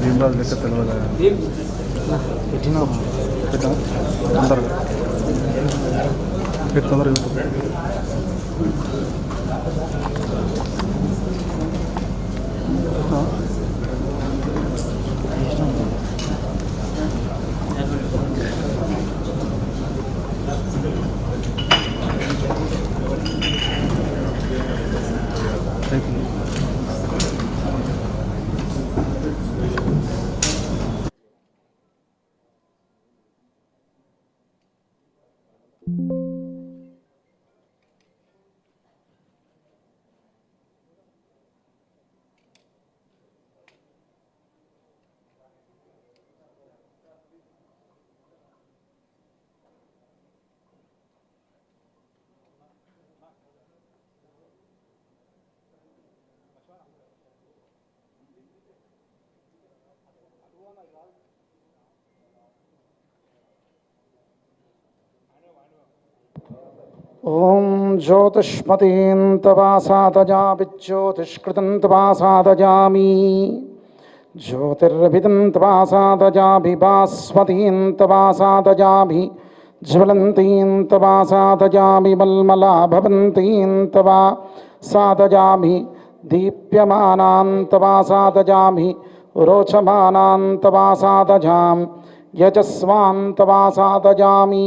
ಭೀಮ್ರಾಜ್ ಬೇಕಾಗ್ತಲ್ಲ ತೊಂದರೆ ತೊಂದರೆ ಇವತ್ತು ಹಾಂ したい అయిపోయింది. ఓం జ్యోతిష్మతీంతవాసాదజాభిజ్యోతిష్కృతం తవాసాదజామి జ్యోతిర్విదం తవాసాదజాభిభాస్వతీం తవాసాదజాభి జ్వలంతీం తవాసాదజాభి మల్మలా భవంతీం తవా సాదజాభి దీప్యమానాం తవాసాదజాభి రోచమానాం తవాసాదజాం యజస్వాం తవాసాదజామి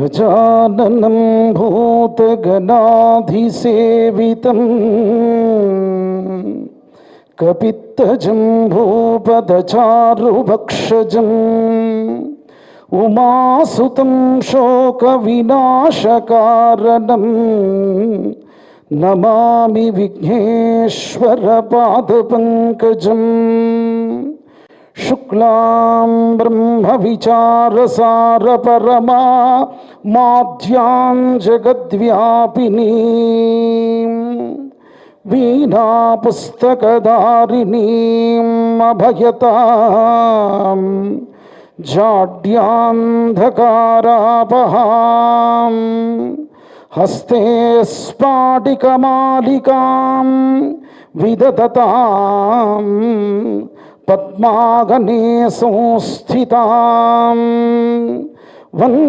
गजाननं भूतगणाधिसेवितं कपित्तजम्भूपदचारुभक्षजम् उमासुतं शोकविनाशकारणं नमामि विघ्नेश्वरपादपङ्कजम् शुक्ला ब्रह्म ब्रह्मविचारसारपरमा माध्यां वीणा वीणापुस्तकदारिणीम् अभयता जाड्यान्धकारापहाम् हस्ते स्पाटिकमालिकां विदतता పద్మాగనే సంస్థితాం